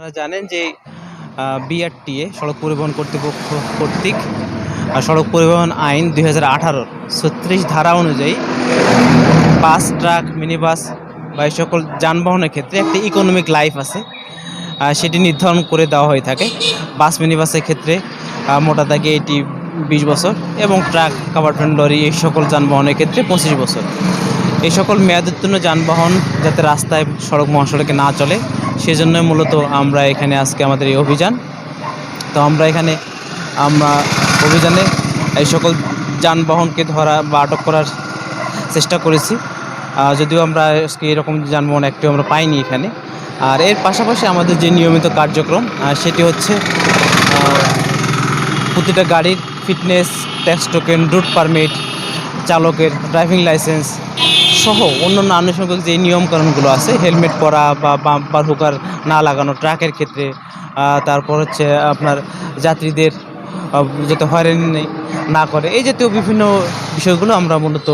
আপনারা জানেন যে বিআরটিএ, সড়ক পরিবহন কর্তৃপক্ষ কর্তৃক সড়ক পরিবহন আইন দুই হাজার আঠারোর ছত্রিশ ধারা অনুযায়ী বাস, ট্রাক মিনি বাস বা এই সকল যানবাহনের ক্ষেত্রে একটি ইকোনমিক লাইফ আছে। সেটি নির্ধারণ করে দেওয়া হয়ে থাকে। বাস মিনি বাসের ক্ষেত্রে মোটা দাগে এটি বিশ বছর এবং ট্রাক কাভারভ্যান লরি এই সকল যানবাহনের ক্ষেত্রে পঁচিশ বছর। এই সকল মেয়াদোত্তীর্ণ যানবাহন যাতে রাস্তায় সড়ক মহাসড়কে না চলে সেজন্য মূলত আমরা এখানে আজকে আমাদের এই অভিযান। তো আমরা এখানে, আমরা অভিযানে এই সকল যানবাহনকে ধরা বা আটক করার চেষ্টা করেছি। যদিও আমরা আজকে এরকম যানবাহন একটিও আমরা পাইনি এখানে। আর এর পাশাপাশি আমাদের যে নিয়মিত কার্যক্রম সেটি হচ্ছে প্রতিটা গাড়ির fitness, tax token, route permit, চালকের ড্রাইভিং লাইসেন্স সহ অন্যান্য আনুষঙ্গিক যে নিয়মকানুনগুলো আছে, হেলমেট পরা বা বাম্পার হুকার না লাগানো ট্রাকের ক্ষেত্রে তারপর হচ্ছে আপনার যাত্রীদের যাতে হয়রানি না করে, এই জাতীয় বিভিন্ন বিষয়গুলো আমরা মূলত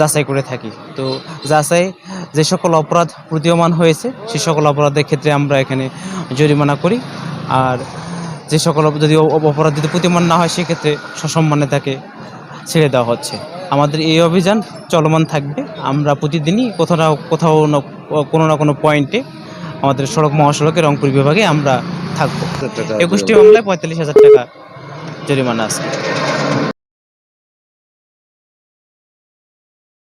যাচাই করে থাকি। তো যাচাই যে সকল অপরাধ প্রতীয়মান হয়েছে, সে সকল অপরাধের ক্ষেত্রে আমরা এখানে জরিমানা করি। আর যে সকল যদি অপরাধ যদি প্রতিমান না হয়, সেক্ষেত্রে সসম্মানে তাকে ছেড়ে দেওয়া হচ্ছে। আমাদের এই অভিযান চলমান থাকবে। আমরা প্রতিদিনই কোথাও না কোথাও কোনো না কোনো পয়েন্টে আমাদের সড়ক মহাসড়কে রংপুর বিভাগে আমরা থাকব। একুশটি মামলায় পঁয়তাল্লিশ হাজার টাকা জরিমানা আছে।